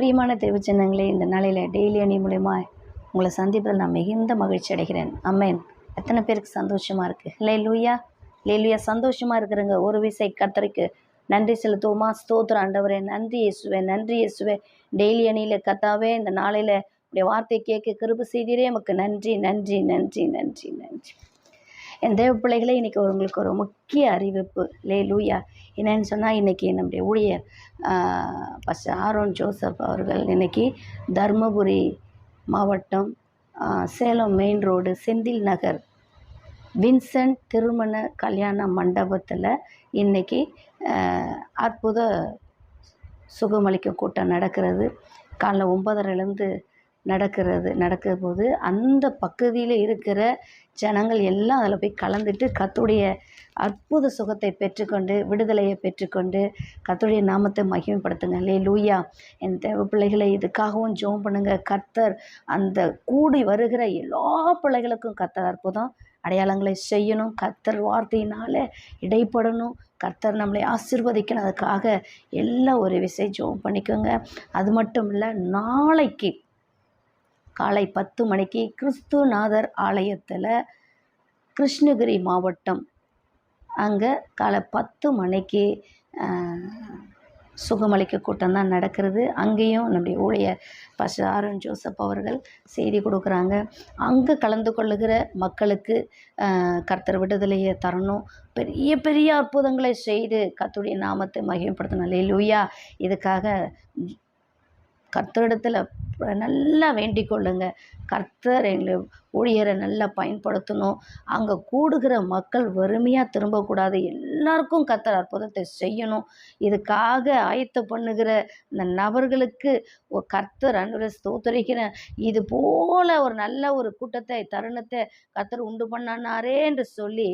பிரியமான தேவச்சனங்களே இந்த நாளையில் டெய்லி அணி மூலயமா உங்களை சந்திப்பதில் நான் மிகுந்த மகிழ்ச்சி அடைகிறேன். அம்மேன் எத்தனை பேருக்கு சந்தோஷமாக இருக்குது லே லூயா லே லூயா சந்தோஷமாக இருக்கிறங்க. ஒரு விசை கத்தரைக்கு நன்றி செலுத்துவோமா? ஸ்தோத்திர ஆண்டவரே. நன்றி இயேசுவே நன்றி இயேசுவே. டெய்லி அணியில் கத்தாவே இந்த நாளையில் உடைய வார்த்தையை கேட்க கிருபு செய்தீரே. நமக்கு நன்றி நன்றி நன்றி நன்றி நன்றி. என் தேவ பிள்ளைகளே இன்றைக்கி ஒரு உங்களுக்கு ஒரு முக்கிய அறிவிப்பு. லே லூயா என்னன்னு சொன்னால் இன்றைக்கி நம்முடைய ஊழியர் பஸ் ஆரோன் ஜோசப் அவர்கள் இன்றைக்கி தருமபுரி மாவட்டம் Salem main road Senthil Nagar Vincent திருமண கல்யாண மண்டபத்தில் இன்றைக்கி அற்புத சுகமளிக்கும் கூட்டம் நடக்கிறது. காலைல ஒன்பதரைலேருந்து நடக்கிறது நடக்கிற போது அந்த பகுதியில் இருக்கிற ஜனங்கள் எல்லாம் அதில் போய் கலந்துட்டு கத்துடைய அற்புத சுகத்தை பெற்றுக்கொண்டு விடுதலையை பெற்றுக்கொண்டு கத்துடைய நாமத்தை மகிமைப்படுத்துங்க. லே லூயா என் தேவ பிள்ளைகளை இதுக்காகவும் ஜோம் பண்ணுங்க. கர்த்தர் அந்த கூடி வருகிற எல்லா பிள்ளைகளுக்கும் கர்த்தர் அற்புதம் அடையாளங்களை செய்யணும். கர்த்தர் வார்த்தையினால இடைப்படணும். கர்த்தர் நம்மளை ஆசீர்வதிக்கணும் அதுக்காக எல்லா ஒரு விசை ஜோம் பண்ணிக்கோங்க. அது மட்டும் இல்லை நாளைக்கு காலை பத்து மணிக்கு கிறிஸ்துநாதர் ஆலயத்தில் கிருஷ்ணகிரி மாவட்டம். அங்கே காலை பத்து மணிக்கு சுகமளிக்க கூட்டம் தான் நடக்கிறது. அங்கேயும் நம்முடைய ஊழியர் பச ஆரன் ஜோசப் அவர்கள் செய்தி கொடுக்குறாங்க. அங்கே கலந்து கொள்ளுகிற மக்களுக்கு கர்த்தர் விடுதலையை தரணும். பெரிய பெரிய அற்புதங்களை செய்து கத்துடைய நாமத்தை மகிமைப்படுத்தணும். லூயா இதுக்காக கர்த்தரிடத்தில் நல்லா வேண்டிக் கொள்ளுங்க. கர்த்தர் எங்களை ஊழியரை நல்லா பயன்படுத்தணும். அங்கே கூடுகிற மக்கள் வறுமையாக திரும்பக்கூடாது. எல்லாருக்கும் கர்த்தர் அற்புதத்தை செய்யணும். இதுக்காக ஆயத்த பண்ணுகிற இந்த நபர்களுக்கு ஒரு கர்த்தர் அன்பரை ஸ்தோத்தரிக்கிறேன். இது போல ஒரு நல்ல ஒரு கூட்டத்தை தருணத்தை கர்த்தர் உண்டு பண்ணானாரே என்று சொல்லி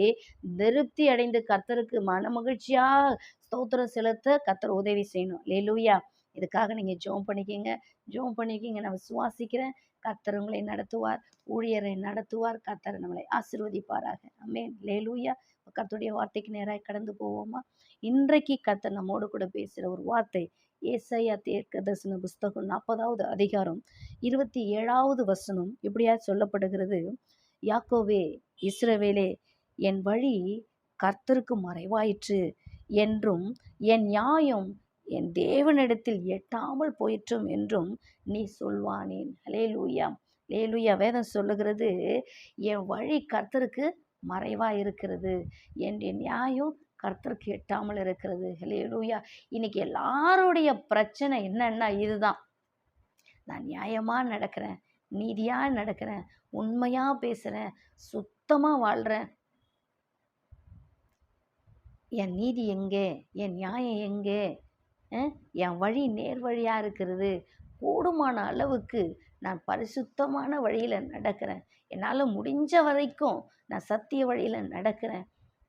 திருப்தி அடைந்து கர்த்தருக்கு மனமகிழ்ச்சியாக ஸ்தோத்திரம் செலுத்த கர்த்தர் உதவி செய்யணும். லேலூயா இதுக்காக நீங்கள் ஜோம் பண்ணிக்கிங்க. ஜோம் பண்ணிக்கிங்க. நான் விசுவாசிக்கிறேன். கத்தர் உங்களை நடத்துவார். ஊழியரை நடத்துவார். கர்த்தர் நம்மளை ஆசீர்வதிப்பாராக. அமேன் லேலூயா கர்த்தருடைய வார்த்தைக்கு நேராக கடந்து போவோமா? இன்றைக்கு கர்த்தர் நம்மோடு கூட பேசுகிற ஒரு வார்த்தை ஏசையா தேர்க்க தரிசன புஸ்தகம் நாற்பதாவது அதிகாரம் இருபத்தி ஏழாவது வசனம் இப்படியா சொல்லப்படுகிறது. யாக்கோவே இஸ்ரவேலே என் வழி கர்த்தருக்கு மறைவாயிற்று என்றும் என் நியாயம் என் தேவனிடத்தில் எட்டாமல் போயிற்றும் என்றும் நீ சொல்வானேன். லே லூயா வேதம் சொல்லுகிறது என் வழி கர்த்தருக்கு மறைவாக இருக்கிறது. என் நியாயம் கர்த்தருக்கு எட்டாமல் இருக்கிறது. ஹலே லூயா இன்னைக்கு எல்லாருடைய பிரச்சனை என்னன்னா இதுதான். நான் நியாயமாக நடக்கிறேன் நீதியாக நடக்கிறேன் உண்மையாக பேசுகிறேன் சுத்தமாக வாழ்கிறேன் என் நீதி எங்கே? என் நியாயம் எங்கே? என் வழி நேர் வழியாக இருக்கிறது. கூடுமான அளவுக்கு நான் பரிசுத்தமான வழியில் நடக்கிறேன். என்னால் முடிஞ்ச வரைக்கும் நான் சத்திய வழியில் நடக்கிறேன்.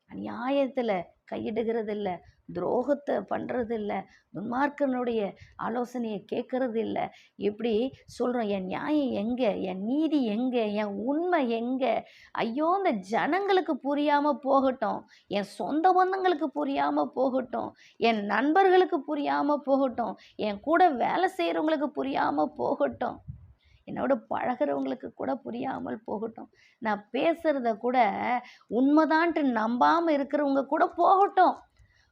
அநியாயத்தில் கையிடுகிறதில்லை. துரோகத்தை பண்ணுறது இல்லை துன்மார்க்கனுடைய ஆலோசனையை கேட்கறது இல்லை இப்படி சொல்கிறோம் என் நியாயம் எங்கே? என் நீதி எங்கே? என் உண்மை எங்கே? ஐயோ இந்த ஜனங்களுக்கு புரியாமல் போகட்டும். என் சொந்த பந்தங்களுக்கு புரியாமல் போகட்டும். என் நண்பர்களுக்கு புரியாமல் போகட்டும். என் கூட வேலை செய்கிறவங்களுக்கு புரியாமல் போகட்டும். என்னோட பழகுறவங்களுக்கு கூட புரியாமல் போகட்டும். நான் பேசுகிறத கூட உண்மைதான்ட்டு நம்பாமல் இருக்கிறவங்க கூட போகட்டும்.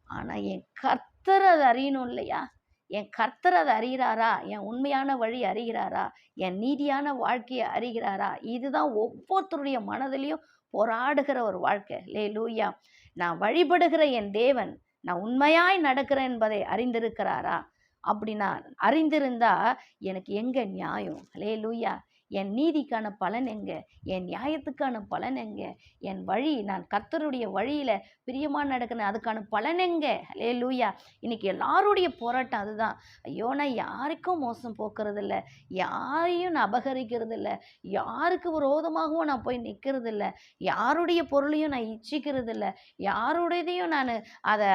ஆனால் என் கர்த்தர் அதை அறியணும் இல்லையா? என் கர்த்தர் அதை அறிகிறாரா? என் உண்மையான வழி அறிகிறாரா? என் நீதியான வாழ்க்கையை அறிகிறாரா? இதுதான் ஒவ்வொருத்தருடைய மனதிலையும் போராடுகிற ஒரு வாழ்க்கை. லே லூயா நான் வழிபடுகிற என் தேவன் நான் உண்மையாய் நடக்கிறேன் என்பதை அறிந்திருக்கிறாரா? அப்படி நான் அறிந்திருந்தா எனக்கு எங்கே நியாயம்? லே லூயா என் நீதிக்கான பலன் எங்க? என் நியாயத்துக்கான பலன் எங்க? என் வழி நான் கர்த்தருடைய வழியில பிரியமா நடக்கிறேன் அதுக்கான பலன் எங்க? லே லூயா இன்னைக்கு எல்லாருடைய போராட்டம் அதுதான். ஐயோ நான் யாருக்கும் மோசம் போக்குறது இல்லை யாரையும் நான் அபகரிக்கிறது இல்லை யாருக்கு விரோதமாகவும் நான் போய் நிற்கிறது இல்லை யாருடைய பொருளையும் நான் இச்சிக்கிறது இல்லை யாருடையதையும் நான் அதை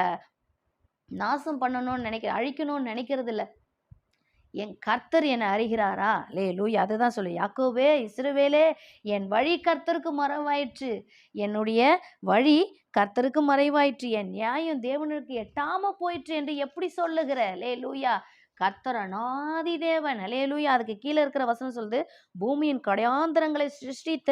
நாசம் பண்ணணும்னு நினைக்கிற அழிக்கணும்னு நினைக்கிறது இல்லை என் கர்த்தர் என்னை அறிகிறாரா? லே லூய் அதுதான் சொல்லு யாக்கோவே இஸ்ரவேலே என் வழி கர்த்தருக்கு மறைவாயிற்று. என்னுடைய வழி கர்த்தருக்கு மறைவாயிற்று. என் நியாயம் தேவனுக்கு எட்டாம போயிற்று என்று எப்படி சொல்லுகிற? லே லூயா கர்த்தர் அநாதி தேவன் அலையலூயா அதுக்கு கீழே இருக்கிற வசனம் சொல்லுது பூமியின் கடையாந்தரங்களை சிருஷ்டித்த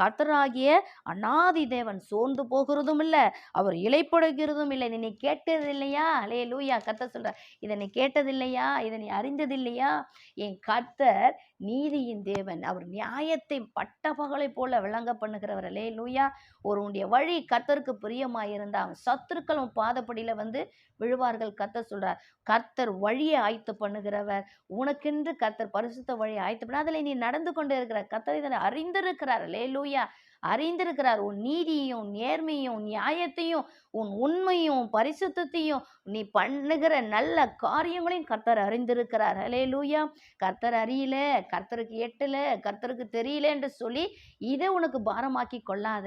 கர்த்தராகிய அநாதி தேவன் சோர்ந்து போகிறதும் இல்லை அவர் இலைப்படுகிறதும் இல்லை. இதை நீ கேட்டது இல்லையா? அலையலூயா கர்த்தர் சொல்கிறார் இதை நீ கேட்டதில்லையா இதை நீ அறிந்ததில்லையா என் கர்த்தர் நீதியின் தேவன். அவர் நியாயத்தை பட்ட பகலை போல விளங்க பண்ணுகிறவர். ஹalleluya ஒருவனுடைய வழி கர்த்தருக்கு பிரியமாயிருந்தா அவன் சத்துருக்களும் பாதப்படியில் வந்து விழுவார்கள் கத்தர் சொல்கிறார் கர்த்தர் வழியை ஆய்த்து பண்ணுகிறவர். உனக்கென்று கர்த்தர் பரிசுத்த வழியை ஆய்த்து பண்ண அதில் நீ நடந்து கொண்டு இருக்கிற கத்தர் இதனை அறிந்திருக்கிறார். லேலூயா அறிந்திருக்கிறார். உன் நீதியையும் நேர்மையும் நியாயத்தையும் உன் உண்மையும் பரிசுத்தையும் நீ பண்ணுகிற நல்ல காரியங்களையும் கர்த்தர் அறிந்திருக்கிறார். ஹலே லூயா கர்த்தர் அறியல கர்த்தருக்கு எட்டல கர்த்தருக்கு தெரியல என்று சொல்லி இதை உனக்கு பாரமாக்கி கொள்ளாத.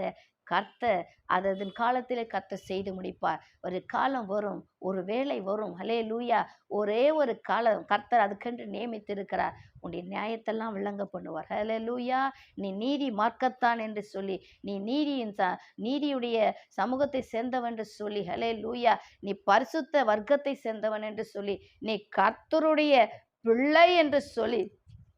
கர்த்தர் அது அதன் காலத்திலே கர்த்தர் செய்து முடிப்பார். ஒரு காலம் வரும் ஒரு வேலை வரும். ஹலே லூயா ஒரே ஒரு காலம் கர்த்தர் அதுக்கென்று நியமித்திருக்கிறார். உன்னுடைய நியாயத்தெல்லாம் விளங்க பண்ணுவார். ஹலே லூயா நீ நீதி மார்க்கத்தான் என்று சொல்லி நீ நீதியின் ச நீதியுடைய சமூகத்தை சேர்ந்தவன் என்று சொல்லி ஹலே லூயா நீ பரிசுத்த வர்க்கத்தை சேர்ந்தவன் என்று சொல்லி நீ கர்த்தருடைய பிள்ளை என்று சொல்லி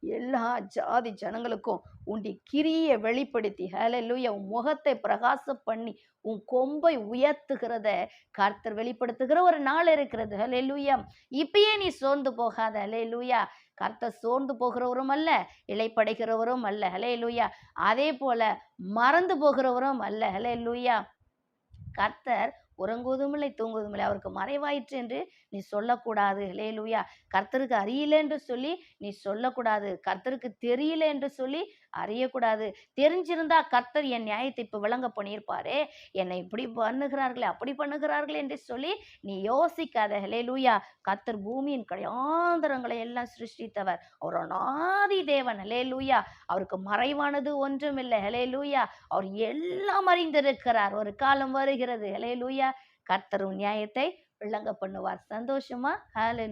எல்லா ஜாதி ஜனங்களுக்கும் உன்னுடைய கிரியை வெளிப்படுத்தி ஹalleluya உன் முகத்தை பிரகாசம் பண்ணி உன் கொம்பை உயர்த்துகிறத கர்த்தர் வெளிப்படுத்துகிற ஒரு நாள் இருக்கிறது. ஹலெலுயா இப்பயே நீ சோர்ந்து போகாத. ஹலெலுயா கர்த்தர் சோர்ந்து போகிறவரும் அல்ல இலைப்படைகிறவரும் அல்ல. ஹலெலுயா அதே போல மறந்து போகிறவரும் அல்ல. ஹலெலுயா கர்த்தர் உறங்குவதும் இல்லை தூங்குவதும் இல்லை. அவருக்கு மறைவாயிற்று என்று நீ சொல்லக்கூடாது. லேலுயா கர்த்தருக்கு அறியல என்று சொல்லி நீ சொல்லக்கூடாது. கர்த்தருக்கு தெரியல என்று சொல்லி அறியக்கூடாது. தெரிஞ்சிருந்தா கர்த்தர் என் நியாயத்தை இப்போ விளங்க பண்ணியிருப்பாரே. என்னை இப்படி பண்ணுகிறார்களே அப்படி பண்ணுகிறார்களே என்று சொல்லி நீ யோசிக்காத. ஹலே லூயா கர்த்தர் பூமியின் கடையாந்தரங்களை எல்லாம் சிருஷ்டித்தவர். அவர் அநாதி தேவன். ஹலே லூயா அவருக்கு மறைவானது ஒன்றும் இல்லை ஹலே லூயா அவர் எல்லாம் அறிந்திருக்கிறார். ஒரு காலம் வருகிறது. ஹalleluya. கர்த்தரும் நியாயத்தை விளங்க பண்ணுவார் சந்தோஷமா?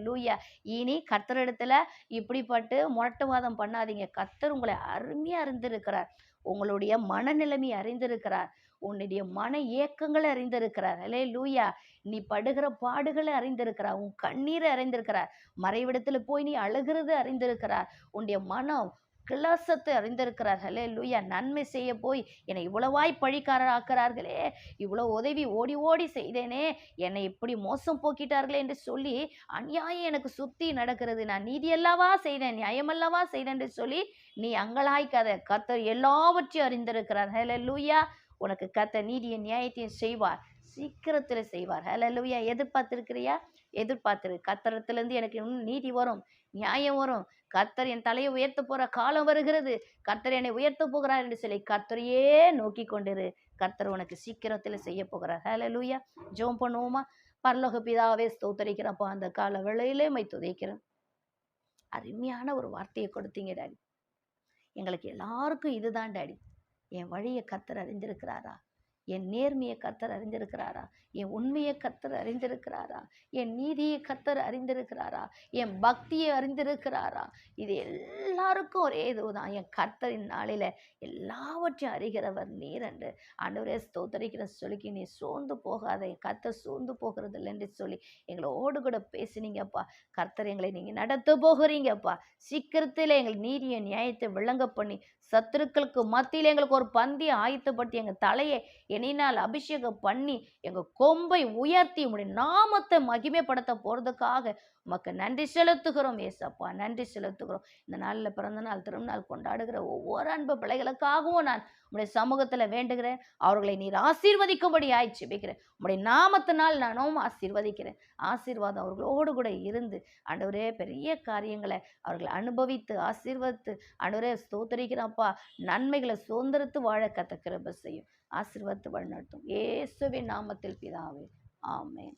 லூயா இனி கர்த்தரிடத்துல இப்படிப்பட்டு முரட்டுவாதம் பண்ணாதீங்க. கர்த்தர் உங்களை அருமையா அறிந்திருக்கிறார். உங்களுடைய மனநிலைமை அறிந்திருக்கிறார். உன்னுடைய மன ஏக்கங்களை அறிந்திருக்கிறார். ஹலே லூயா நீ படுகிற பாடுகளை அறிந்திருக்கிறார். உன் கண்ணீரை அறிந்திருக்கிறார். மறைவிடத்துல போய் நீ அழுகிறது அறிந்திருக்கிறார். உன்னுடைய மனம் கிளாசத்தை அறிந்திருக்கிறார்களே. லூயா நன்மை செய்ய போய் என்னை இவ்வளவாய் பழிக்காரராக்கிறார்களே. இவ்வளோ உதவி ஓடி ஓடி செய்தேனே. என்னை இப்படி மோசம் போக்கிட்டார்களே என்று சொல்லி அநியாயம் எனக்கு சுத்தி நடக்கிறது. நான் நீதி அல்லவா செய்தேன் நியாயமல்லவா செய்தேன் என்று சொல்லி நீ அங்கலாய்க்காத கர்த்தர் எல்லாவற்றையும் அறிந்திருக்கிறார். ஹலே லூயா உனக்கு கத்த நீதியின் நியாயத்தையும் செய்வார். சீக்கிரத்தில் செய்வார். ஹலே லூயா எதிர்பார்த்திருக்கிறியா? எதிர்பார்த்துரு. கர்த்தரத்திலிருந்து எனக்கு இன்னும் நீதி வரும் நியாயம் வரும். கர்த்தர் என் தலையை உயர்த்த போற காலம் வருகிறது. கர்த்தர் என்னை உயர்த்த போகிறார் என்று சொல்லி கர்த்தரையே நோக்கி கொண்டிரு. கர்த்தர் உனக்கு சீக்கிரத்தில் செய்ய போகிறார். லூயா ஜோ பண்ணுவோமா? பரலோக பிதாவே ஸ்தோத்தரிக்கிறப்போ அந்த கால வேளையிலே மை துதைக்கிறேன் அருமையான ஒரு வார்த்தையை கொடுத்தீங்க டாடி. எங்களுக்கு எல்லாருக்கும் இதுதான் டாடி. என் வழியை கர்த்தர் அறிஞ்சிருக்கிறாரா என் நேர்மையை கத்தர் அறிந்திருக்கிறாரா? என் உண்மையை கத்தர் அறிந்திருக்கிறாரா? என் நீதியை கர்த்தர் அறிந்திருக்கிறாரா? என் பக்தியை அறிந்திருக்கிறாரா? இது எல்லாருக்கும் ஒரே இதுதான். என் கர்த்தரின் நாளில் எல்லாவற்றையும் அறிகிறவர் நீர் என்று. ஆண்டவரே ஸ்தோத்தரிக்கிற சொல்லிக்கு நீ சோர்ந்து போகாத. என் கர்த்தர் சோர்ந்து போகிறது இல்லைன்னு சொல்லி எங்களோடு கூட பேசுனீங்கப்பா. கர்த்தர் எங்களை நீங்கள் நடத்த போகிறீங்கப்பா. சீக்கிரத்தில் எங்கள் நீதியை நியாயத்தை விளங்க பண்ணி சத்துருக்களுக்கு மத்தியில் எங்களுக்கு ஒரு பந்தியை ஆயத்தப்படுத்தி எங்கள் தலையை எண்ணினால் அபிஷேகம் பண்ணி எங்கள் கொம்பை உயர்த்தி உடைய நாமத்தை மகிமைப்படுத்த போகிறதுக்காக உமக்கு நன்றி செலுத்துகிறோம் ஏசப்பா. நன்றி செலுத்துகிறோம். இந்த நாளில் பிறந்த நாள் திருநாள் கொண்டாடுகிற ஒவ்வொரு அன்பு பிள்ளைகளுக்காகவும் நான் உடைய சமூகத்தில் வேண்டுகிறேன். அவர்களை நீர் ஆசீர்வதிக்கும்படி ஆயிடுச்சு வைக்கிறேன் உடைய நாமத்தினால் நானும் ஆசீர்வதிக்கிறேன். ஆசீர்வாதம் அவர்களோடு கூட இருந்து ஆண்டவரே பெரிய காரியங்களை அவர்களை அனுபவித்து ஆசீர்வதித்து ஆண்டவரே ஸ்தோத்தரிக்கிறப்பா நன்மைகளை சுதந்திரத்து வாழ கத்த கிருப செய்யும். ஆசீர்வத்து வழிநடத்தும். ஏசுவின் நாமத்தில் பிதாவே. ஆமேன்.